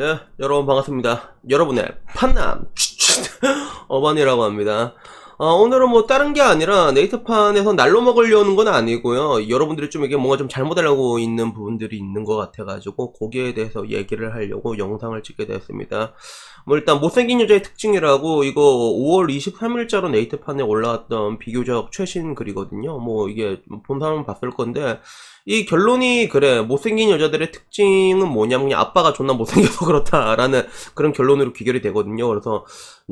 예, 여러분 반갑습니다. 여러분의 판남 어반이라고 합니다. 어, 오늘은 뭐 다른 게 아니라 네이트판에서 날로 먹으려는 건 아니고요. 여러분들이 좀 이게 뭔가 좀 잘못 알고 있는 부분들이 있는 것 같아가지고 거기에 대해서 얘기를 하려고 영상을 찍게 됐습니다. 뭐 일단 못생긴 여자의 특징이라고 이거 5월 23일자로 네이트판에 올라왔던 비교적 최신 글이거든요. 뭐 이게 본 사람은 봤을 건데 이 결론이 그래 못생긴 여자들의 특징은 뭐냐면 그냥 아빠가 존나 못생겨서 그렇다라는 그런 결론으로 귀결이 되거든요. 그래서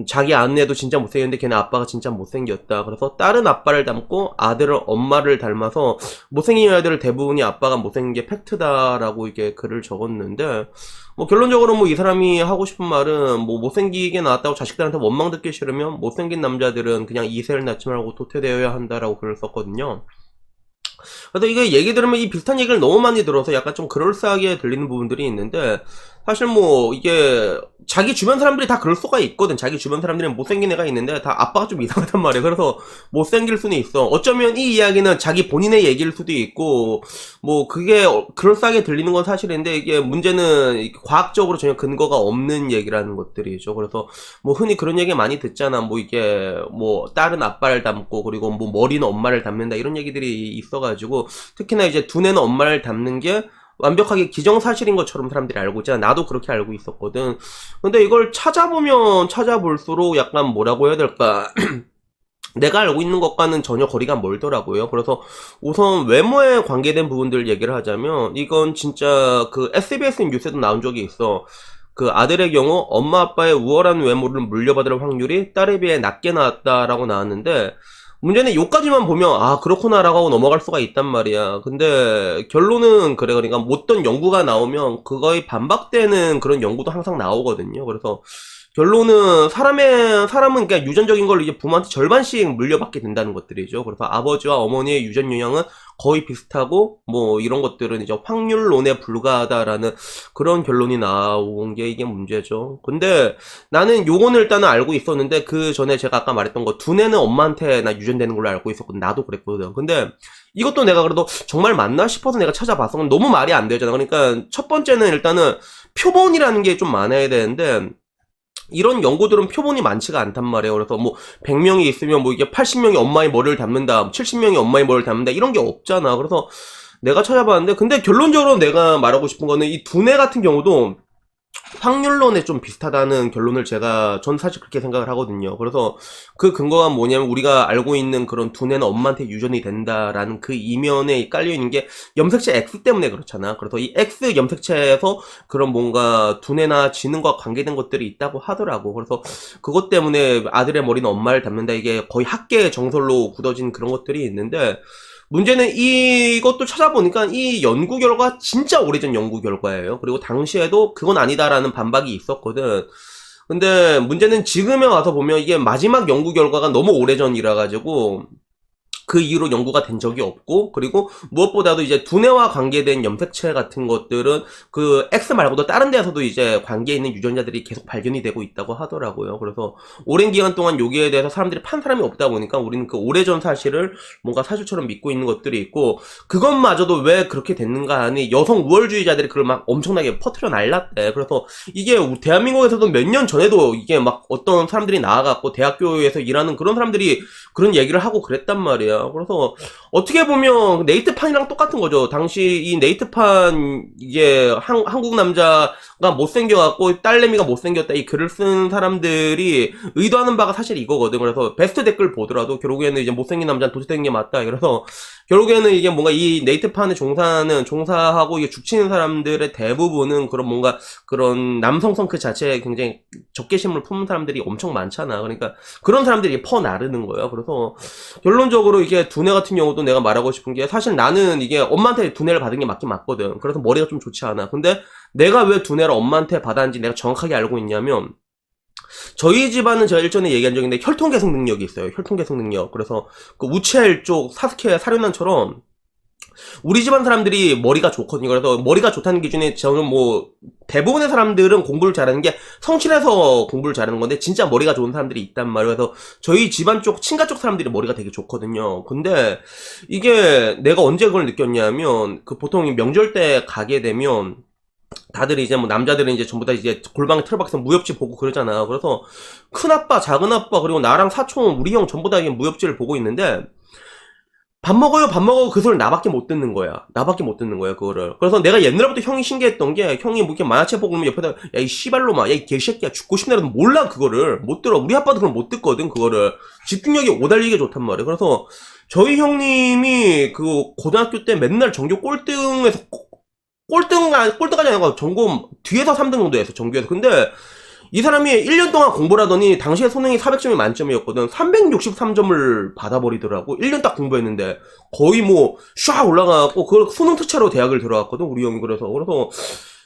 자기 아내도 진짜 못생겼는데 걔네 아빠가 진짜 못생겼다. 그래서 다른 아빠를 닮고 아들을 엄마를 닮아서 못생긴 여자들 대부분이 아빠가 못생긴 게 팩트다라고 이게 글을 적었는데 뭐 결론적으로 뭐 이 사람이 하고 싶은 말은 뭐 못생기게 나왔다고 자식들한테 원망 듣기 싫으면 못생긴 남자들은 그냥 이세를 낳지 말고 도태되어야 한다라고 글을 썼거든요. 그래서 이게 얘기 들으면 이 비슷한 얘기를 너무 많이 들어서 약간 좀 그럴싸하게 들리는 부분들이 있는데 사실 뭐 이게 자기 주변 사람들이 다 그럴 수가 있거든. 자기 주변 사람들은 못생긴 애가 있는데 다 아빠가 좀 이상하단 말이야. 그래서 못생길 수는 있어. 어쩌면 이 이야기는 자기 본인의 얘기일 수도 있고 뭐 그게 어- 그럴싸하게 들리는 건 사실인데 이게 문제는 과학적으로 전혀 근거가 없는 얘기라는 것들이죠. 그래서 뭐 흔히 그런 얘기 많이 듣잖아. 뭐 이게 뭐 다른 아빠를 닮고 그리고 뭐 머리는 엄마를 닮는다 이런 얘기들이 있어가지고 특히나 이제 두뇌는 엄마를 닮는 게 완벽하게 기정사실인 것처럼 사람들이 알고 있잖아. 나도 그렇게 알고 있었거든. 근데 이걸 찾아보면 찾아볼수록 약간 뭐라고 해야 될까. 내가 알고 있는 것과는 전혀 거리가 멀더라고요. 그래서 우선 외모에 관계된 부분들 얘기를 하자면 이건 진짜 그 SBS 뉴스에도 나온 적이 있어. 그 아들의 경우 엄마 아빠의 우월한 외모를 물려받을 확률이 딸에 비해 낮게 나왔다라고 나왔는데 문제는 요까지만 보면 아 그렇구나라고 넘어갈 수가 있단 말이야. 근데 결론은 그래 그러니까 어떤 연구가 나오면 그거에 반박되는 그런 연구도 항상 나오거든요. 그래서 결론은 사람의 사람은 그냥 유전적인 걸 이제 부모한테 절반씩 물려받게 된다는 것들이죠. 그래서 아버지와 어머니의 유전 영향은 거의 비슷하고 뭐 이런 것들은 이제 확률론에 불과하다라는 그런 결론이 나온 게 이게 문제죠. 근데 나는 요거는 일단은 알고 있었는데 그 전에 제가 아까 말했던 거 두뇌는 엄마한테 나 유전되는 걸로 알고 있었거든. 나도 그랬거든. 근데 이것도 내가 그래도 정말 맞나 싶어서 내가 찾아봤어. 너무 말이 안 되잖아. 그러니까 첫 번째는 일단은 표본이라는 게 좀 많아야 되는데 이런 연구들은 표본이 많지가 않단 말이에요. 그래서 뭐 100명이 있으면 뭐 이게 80명이 엄마의 머리를 닮는다, 70명이 엄마의 머리를 닮는다 이런 게 없잖아. 그래서 내가 찾아봤는데 근데 결론적으로 내가 말하고 싶은 거는 이 두뇌 같은 경우도 확률론에 좀 비슷하다는 결론을 제가 전 사실 그렇게 생각을 하거든요. 그래서 그 근거가 뭐냐면 우리가 알고 있는 그런 두뇌는 엄마한테 유전이 된다라는 그 이면에 깔려 있는 게 염색체 X 때문에 그렇잖아. 그래서 이 X 염색체에서 그런 뭔가 두뇌나 지능과 관계된 것들이 있다고 하더라고. 그래서 그것 때문에 아들의 머리는 엄마를 닮는다 이게 거의 학계 정설로 굳어진 그런 것들이 있는데 문제는 이것도 찾아보니까 이 연구 결과 진짜 오래전 연구 결과예요. 그리고 당시에도 그건 아니다라는 반박이 있었거든. 근데 문제는 지금에 와서 보면 이게 마지막 연구 결과가 너무 오래전이라 가지고 그 이후로 연구가 된 적이 없고 그리고 무엇보다도 이제 두뇌와 관계된 염색체 같은 것들은 그 X 말고도 다른 데서도 이제 관계 있는 유전자들이 계속 발견이 되고 있다고 하더라고요. 그래서 오랜 기간 동안 여기에 대해서 사람들이 판 사람이 없다 보니까 우리는 그 오래전 사실을 뭔가 사실처럼 믿고 있는 것들이 있고 그것마저도 왜 그렇게 됐는가 하니 여성 우월주의자들이 그걸 막 엄청나게 퍼트려 날랐대. 그래서 이게 대한민국에서도 몇 년 전에도 이게 막 어떤 사람들이 나와갖고 대학교에서 일하는 그런 사람들이 그런 얘기를 하고 그랬단 말이야. 그래서 어떻게 보면 네이트판이랑 똑같은 거죠. 당시 이 네이트판 이게 한, 한국 남자가 못생겨갖고 딸내미가 못생겼다 이 글을 쓴 사람들이 의도하는 바가 사실 이거거든. 그래서 베스트 댓글 보더라도 결국에는 이제 못생긴 남자는 도태된 게 맞다. 그래서 결국에는 이게 뭔가 이 네이트판에 종사하는 종사하고 이게 죽치는 사람들의 대부분은 그런 뭔가 그런 남성성 그 자체에 굉장히 적개심을 품은 사람들이 엄청 많잖아. 그러니까 그런 사람들이 퍼 나르는 거예요. 그래서 결론적으로 이게 두뇌 같은 경우도 내가 말하고 싶은 게 사실 나는 이게 엄마한테 두뇌를 받은 게 맞긴 맞거든. 그래서 머리가 좀 좋지 않아. 근데 내가 왜 두뇌를 엄마한테 받았는지 내가 정확하게 알고 있냐면 저희 집안은 제가 일전에 얘기한 적인데 혈통 개성 능력이 있어요. 혈통 개성 능력. 그래서 그 우체일 쪽 사스케 사륜난처럼 우리 집안 사람들이 머리가 좋거든요. 그래서 머리가 좋다는 기준에 저는 뭐 대부분의 사람들은 공부를 잘하는 게 성실해서 공부를 잘하는 건데 진짜 머리가 좋은 사람들이 있단 말이에요. 그래서 저희 집안 쪽 친가 쪽 사람들이 머리가 되게 좋거든요. 근데 이게 내가 언제 그걸 느꼈냐면 그 보통 이 명절 때 가게 되면 다들 이제 뭐 남자들은 이제 전부 다 이제 골방에 틀어박혀서 무협지 보고 그러잖아. 그래서 큰 아빠, 작은 아빠 그리고 나랑 사촌, 우리 형 전부 다 이게 무협지를 보고 있는데 밥 먹어요, 밥 먹어요. 그 소리 나밖에 못 듣는 거야. 나밖에 못 듣는 거야, 그거를. 그래서 내가 옛날부터 형이 신기했던 게, 형이 뭐 이렇게 만화책 보고 있면 옆에다, 야, 이 씨발로마, 야, 이 개새끼야, 죽고 싶나라도 몰라, 그거를. 못 들어. 우리 아빠도 그걸 못 듣거든, 그거를. 집중력이 오달리게 좋단 말이야. 그래서, 저희 형님이 그, 고등학교 때 맨날 전교 꼴등에서, 꼴- 꼴등, 아- 꼴등까지 아니고, 전공 뒤에서 3등 정도 했어, 전교에서. 근데, 이 사람이 1년 동안 공부를 하더니 당시에 수능이 400점이 만점이었거든. 363점을 받아버리더라고. 1년 딱 공부했는데 거의 뭐쫙 올라가고 그걸 수능 특차로 대학을 들어갔거든. 우리 형이 그래서 그래서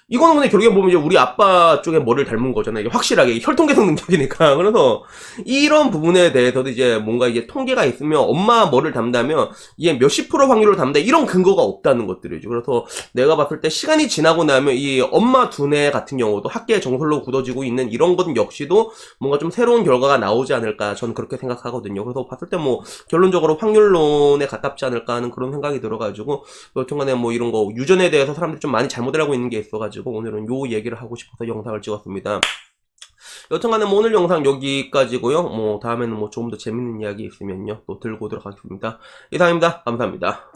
이거는 근데 결국에 보면 이제 우리 아빠 쪽에 머리를 닮은 거잖아요. 이게 확실하게 혈통계성 능력이니까. 그래서 이런 부분에 대해서도 이제 뭔가 이제 통계가 있으면 엄마 머리를 닮다면 이게 몇십 프로 확률로 닮다 이런 근거가 없다는 것들이죠. 그래서 내가 봤을 때 시간이 지나고 나면 이 엄마 두뇌 같은 경우도 학계 정설로 굳어지고 있는 이런 것 역시도 뭔가 좀 새로운 결과가 나오지 않을까 저는 그렇게 생각하거든요. 그래서 봤을 때 뭐 결론적으로 확률론에 가깝지 않을까 하는 그런 생각이 들어가지고 여튼간에 뭐 이런 거 유전에 대해서 사람들이 좀 많이 잘못 알고 있는 게 있어가지고 오늘은 요 얘기를 하고 싶어서 영상을 찍었습니다. 여튼간에 뭐 오늘 영상 여기까지고요. 뭐 다음에는 뭐 조금 더 재밌는 이야기 있으면요 또 들고 오도록 하겠습니다. 이상입니다. 감사합니다.